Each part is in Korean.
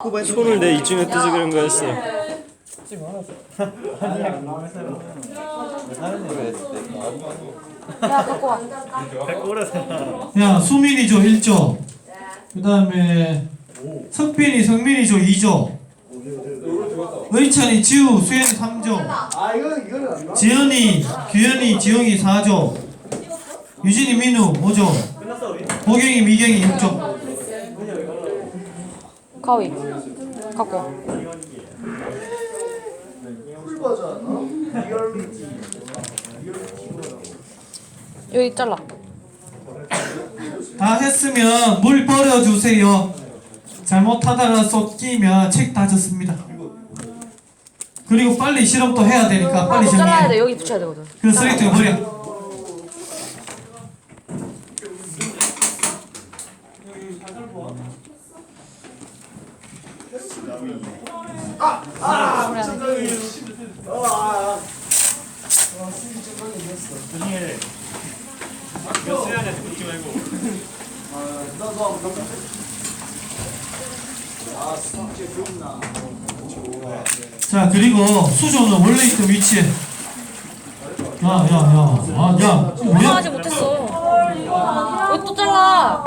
손을 내 이중에 뜨지 그런 거였어. 야 수민이죠 1조. 그 다음에 석빈이 성민이죠 2조. 의찬이 지우 수현이 3조. 지연이 규현이 지영이 4조. 유진이 민우 5조. 보경이 미경이 6조 가위. 갖고 와. 여기 잘라. 다 했으면 물 버려주세요 잘못하다가 쏟기면 책다 졌습니다 그리고 빨리 실험도 해야 되니까 빨리 또 잘라야 정리해 돼. 여기 붙여야 되거든. 그 쓰레기통에 버려 자 그리고 수조는 원래 있던 위치에 야 야 야 아야 뭐야 올라가지 못했어. 왜 또 잘라?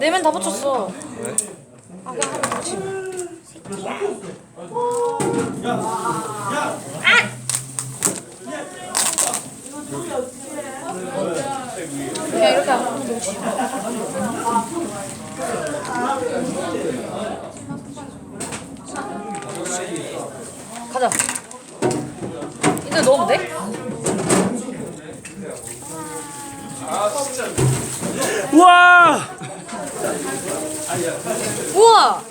내면 다 붙였어. 아 그냥. 가자. 이제 넣으면 돼? 우와! 우와!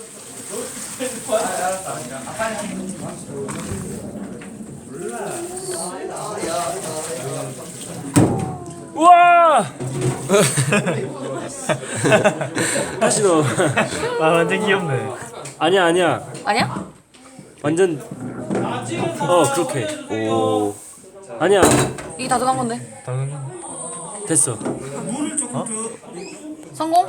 우와! 다시 넣어. 아 완전 귀엽네. 아니야 아니야. 아니야? 완전 어 그렇게. 오. 아니야 이게 다 들어간 건데. 됐어. 성공?